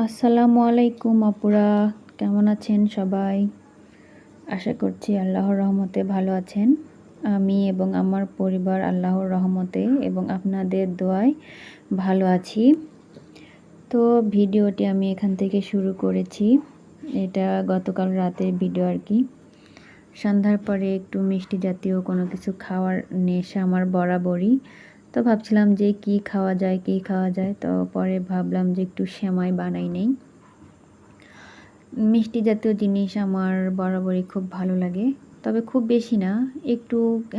আসসালামু আলাইকুম আপুরা, কেমন আছেন সবাই? আশা করছি আল্লাহর রহমতে ভালো আছেন। আমি এবং আমার পরিবার আল্লাহর রহমতে এবং আপনাদের দোয়ায় ভালো আছি। তো ভিডিওটি আমি এখান থেকে শুরু করেছি। এটা গতকাল রাতের ভিডিও আর কি। সন্ধ্যার পরে একটু মিষ্টি জাতীয় কোনো কিছু খাওয়ার নেশা আমার বরাবরই। তো ভাবছিলাম যে কি খাওয়া যায়, কি খাওয়া যায়। তো পরে ভাবলাম যে একটু সেমাই বানাই নেই। মিষ্টি জাতীয় জিনিস আমার বরাবরই খুব ভালো লাগে। তবে খুব বেশি না, একটু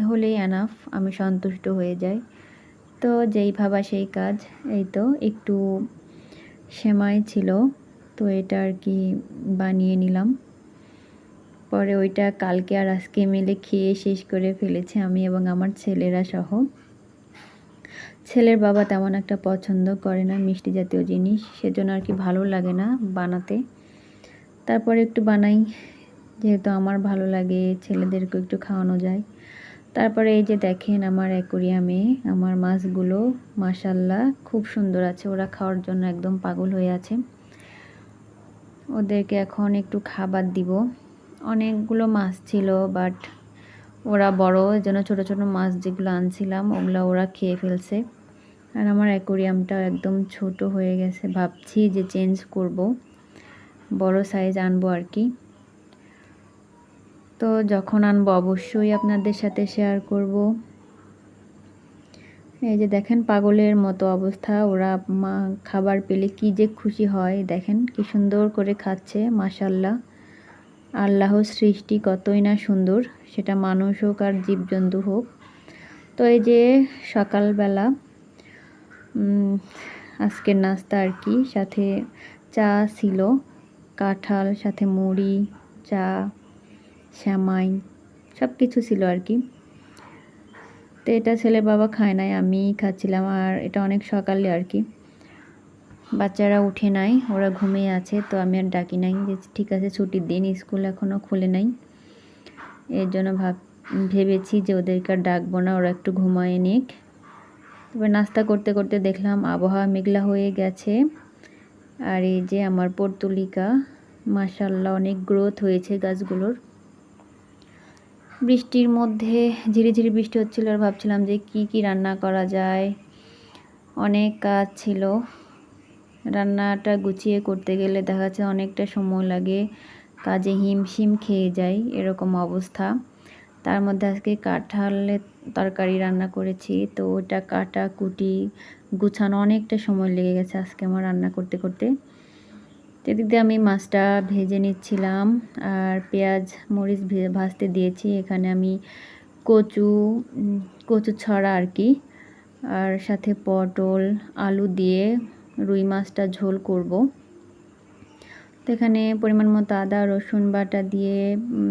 হলেই এনাফ আমি সন্তুষ্ট হয়ে যাই। তো যেই ভাবা সেই কাজ, এই তো একটু সেমাই ছিল। তো এটা আর কি বানিয়ে নিলাম। পরে ওইটা কালকে আর আজকে মিলে খেয়ে শেষ করে ফেলেছি আমি এবং আমার ছেলেরা সহ। ছেলের বাবা তেমন একটা পছন্দ করে না মিষ্টি জাতীয় জিনিস, সেজন্য আর কি ভালো লাগে না বানাতে। তারপরে একটু বানাই, যেহেতু আমার ভালো লাগে, ছেলেদেরকেও একটু খাওয়ানো যায়। তারপরে এই যে দেখেন আমার অ্যাকোরিয়ামে আমার মাছগুলো মাসাল্লাহ খুব সুন্দর আছে, ওরা খাওয়ার জন্য একদম পাগল হয়ে আছে। ওদেরকে এখন একটু খাবার দিব। অনেকগুলো মাছ ছিল বাট ওরা বড় জন্য ছোট ছোট মাছ যেগুলো আনছিলাম, ওগুলো ওরা খেয়ে ফেলছে। আর আমার অ্যাকোরিয়ামটা একদম ছোট হয়ে গেছে। ভাবছি যে চেঞ্জ করব, বড় সাইজ আনব আর কি। তো যখন আনব অবশ্যই আপনাদের সাথে শেয়ার করব। এই যে দেখেন পাগলের মতো অবস্থা, ওরা মা খাবার পেলে কি যে খুশি হয়। দেখেন কি সুন্দর করে খাচ্ছে মাশাল্লাহ আল্লাহর সৃষ্টি কতই না সুন্দর, সেটা মানুষ হোক আর জীবজন্তু হোক। তো এই যে সকালবেলা আজকের নাস্তা আর কি, সাথে চা ছিল, কাঁঠাল, সাথে মুড়ি, চা, শ্যামাই সব কিছু ছিল আর কি। তো এটা ছেলে বাবা খায় নাই আমি খাচ্ছিলাম, আর এটা অনেক সকালে আর কি। বাচ্চারা উঠে নাই, ওরা ঘুমিয়ে আছে, তো আমি আর ডাকি নাই যে ঠিক আছে ছুটির দিন, স্কুল এখনও খুলে নাই। এর জন্য ভাব, ভেবেছি যে ওদেরকে আর ডাকবো না, ওরা একটু ঘুমায় নিক। তবে নাস্তা করতে করতে দেখলাম আবহাওয়া মেঘলা হয়ে গেছে। আর এই যে আমার পর্তুলিকা মাসাল্লাহ অনেক গ্রোথ হয়েছে গাছগুলোর। বৃষ্টির মধ্যে ঝিরি ঝিরি বৃষ্টি হচ্ছিল আর ভাবছিলাম যে কি কি রান্না করা যায়। অনেক কাজ ছিল। রান্নাটা গুছিয়ে করতে গেলে দেখা যাচ্ছে অনেকটা সময় লাগে। কাজে হিমশিম খেয়ে যায়, এরকম অবস্থা। তার মধ্যে আজকে কাঁঠালের তরকারি রান্না করেছি, তো ওটা কাটা, কুটি, গুছানো অনেকটা সময় লেগে গেছে আজকে আমার রান্না করতে করতে। এদিক দিয়ে আমি মাছটা ভেজে নিচ্ছিলাম আর পেঁয়াজ, মরিচ ভাজতে দিয়েছি। এখানে আমি কচু কচু ছড়া আর কি। আর সাথে পটল, আলু দিয়ে রুই মাছটা ঝোল করব। তো এখানে পরিমাণ মতো আদা, রসুন বাটা দিয়ে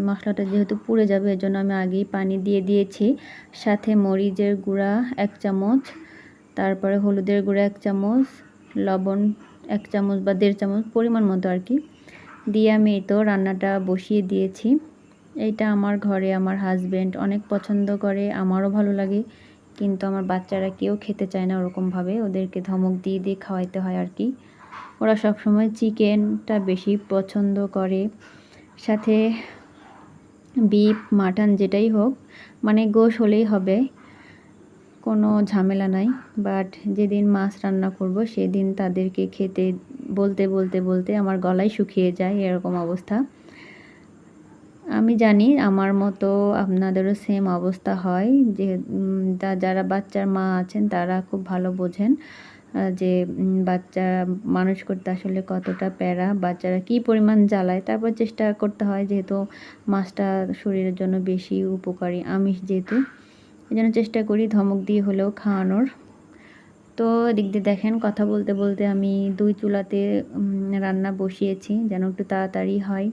মশলাটা যেহেতু পুড়ে যাবে এর জন্য আমি আগেই পানি দিয়ে দিয়েছি। সাথে মরিচের গুঁড়া এক চামচ, তারপরে হলুদের গুঁড়া এক চামচ, লবণ এক চামচ বা দেড় চামচ, পরিমাণ মতো আর কি। দিয়ে আমি তো রান্নাটা বসিয়ে দিয়েছি। এইটা আমার ঘরে, আমার হাজব্যান্ড অনেক পছন্দ করে, আমারও ভালো লাগে। কিন্তু আমার বাচ্চারা কেউ খেতে চায় না ওরকমভাবে। ওদেরকে ধমক দিয়ে দিয়ে খাওয়াইতে হয় আর কি। ওরা সবসময় চিকেনটা বেশি পছন্দ করে। সাথে বিফ, মাটন যেটাই হোক মানে গোশ হলেই হবে। কোনো ঝামেলা নাই। বাট যেদিন মাছ রান্না করব, সেদিন তাদেরকে খেতে বলতে বলতে বলতে আমার গলায় শুকিয়ে যায় এরকম অবস্থা। আমি জানি আমার মতো আপনাদেরও সেম অবস্থা হয় যে যারা বাচ্চার মা আছেন তারা খুব ভালো বোঝেন যে বাচ্চা মানুষ করতে আসলে কতটা প্যারা, বাচ্চারা কি পরিমাণ জ্বালায়, তারপর চেষ্টা করতে হয় যেহেতু মাছটা শরীরের জন্য বেশি উপকারী, আমিষ যেহেতু, এই জন্য চেষ্টা করি ধমক দিয়ে হলেও খাওয়ানোর। তো এদিক দিয়ে দেখেন কথা বলতে বলতে আমি দুই চুলাতে রান্না বসিয়েছি যেন একটু তাড়াতাড়ি হয়।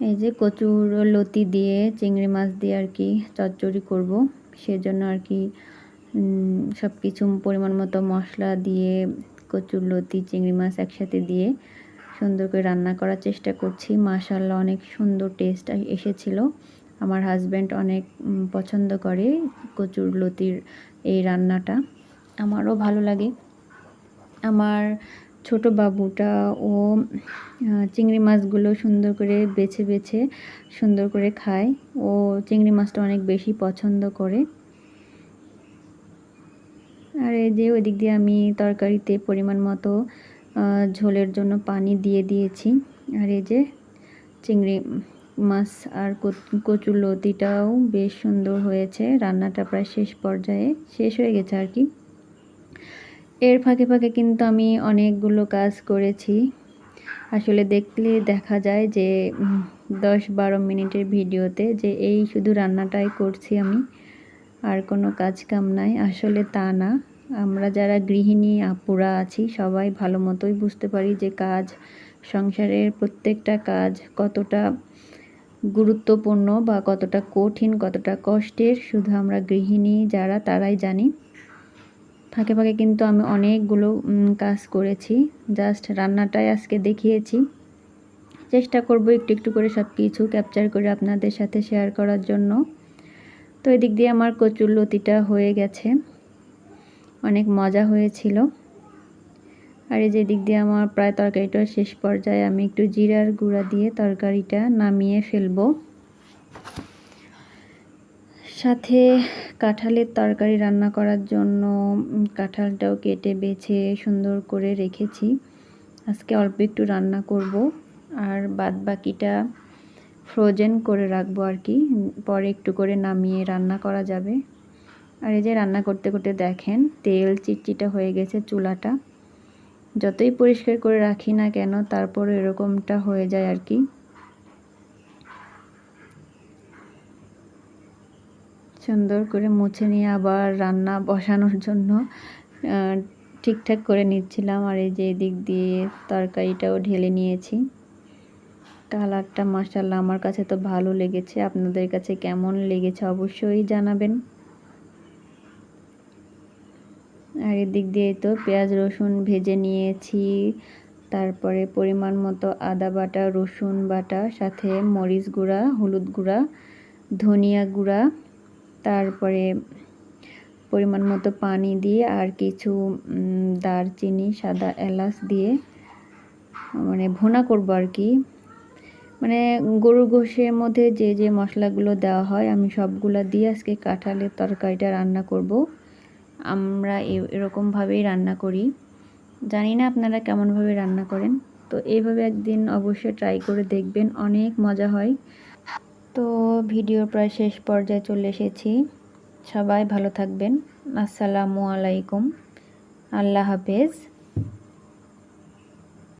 এই যে কচুর লতি দিয়ে, চিংড়ি মাছ দিয়ে আর কি চচ্চড়ি করব। সেজন্য আর কি সব কিছু পরিমাণ মতো মশলা দিয়ে, কচুর লতি, চিংড়ি মাছ একসাথে দিয়ে সুন্দর করে রান্না করার চেষ্টা করছি। মাশাল্লাহ অনেক সুন্দর টেস্ট এসেছিল। আমার হাজব্যান্ড অনেক পছন্দ করে কচুর লতির এই রান্নাটা। আমারও ভালো লাগে। আমার ছোট বাবুটা, ও চিংড়ি মাছগুলো সুন্দর করে বেছে বেছে সুন্দর করে খায়। ও চিংড়ি মাছটা অনেক বেশি পছন্দ করে। আর এই যে ওই দিক দিয়ে আমি তরকারিতে পরিমাণ মতো ঝোলের জন্য পানি দিয়ে দিয়েছি। আর এই যে চিংড়ি মাছ আর কচ- কচুর লতিটাও বেশ সুন্দর হয়েছে। রান্নাটা প্রায় শেষ পর্যায়ে, শেষ হয়ে গেছে আর কি। এর ফাঁকে ফাঁকে কিন্তু আমি অনেকগুলো কাজ করেছি। আসলে দেখলে দেখা যায় যে দশ বারো মিনিটের ভিডিওতে যে এই শুধু রান্নাটাই করছি আমি, আর কোনো কাজ কাম নাই। আসলে তা না। আমরা যারা গৃহিণী, আপুরা আছি, সবাই ভালো মতোই বুঝতে পারি যে কাজ, সংসারের প্রত্যেকটা কাজ কতটা গুরুত্বপূর্ণ বা কতটা কঠিন, কতটা কষ্টের। শুধু আমরা গৃহিণী যারা, তারাই জানি। ফাঁকে ফাঁকে কিন্তু আমি অনেকগুলো কাজ করেছি। জাস্ট রান্নাটাই আজকে দেখিয়েছি। চেষ্টা করব একটু একটু করে সব কিছু ক্যাপচার করে আপনাদের সাথে শেয়ার করার জন্য। তো এদিক দিয়ে আমার কচুর লতিটা হয়ে গেছে। অনেক মজা হয়েছিল। আর এই যে দিক দিয়ে আমার প্রায় তরকারিটা শেষ পর্যায়ে আমি একটু জিরার গুঁড়া দিয়ে তরকারিটা নামিয়ে ফেলব। সাথে কাঁঠালের তরকারি রান্না করার জন্য কাঁঠালটাও কেটে বেছে সুন্দর করে রেখেছি। আজকে অল্প একটু রান্না করব আর বাদ বাকিটা ফ্রোজেন করে রাখব আর কি। পরে একটু করে নামিয়ে রান্না করা যাবে। আর এই যে রান্না করতে করতে দেখেন, তেল চিটচিটা হয়ে গেছে চুলাটা। যতই পরিষ্কার করে রাখি না কেন তারপর এরকমটা হয়ে যায় আর কি। সুন্দর করে মুছে নিয়ে আবার রান্না বসানোর জন্য ঠিকঠাক করে নিচ্ছিলাম। আর এই যে এদিক দিয়ে তরকারিটাও ঢেলে নিয়েছি। কালারটা মাসাল্লাহ আমার কাছে তো ভালো লেগেছে। আপনাদের কাছে কেমন লেগেছে অবশ্যই জানাবেন। আর এদিক দিয়ে তো পেঁয়াজ, রসুন ভেজে নিয়েছি। তারপরে পরিমাণ মতো আদা বাটা, রসুন বাটা, সাথে মরিচ গুঁড়া, হলুদ গুঁড়া, ধনিয়া গুঁড়া তারপরে পরিমাণ মতো পানি দিয়ে আর কিছু দারচিনি, সাদা এলাচ দিয়ে মানে ভোনা করব আর কি। মানে গরুর গোশের মধ্যে যে যে মশলাগুলো দেওয়া হয়, আমি সবগুলো দিয়ে আজকে কাঁঠালের তরকারিটা রান্না করব। আমরা এরকমভাবেই রান্না করি। জানি না আপনারা কেমনভাবে রান্না করেন। তো এইভাবে একদিন অবশ্যই ট্রাই করে দেখবেন, অনেক মজা হয়। তো ভিডিও প্রায় শেষ পর্যায়ে চলে এসেছি। সবাই ভালো থাকবেন। আসসালামু আলাইকুম। আল্লাহ হাফেজ।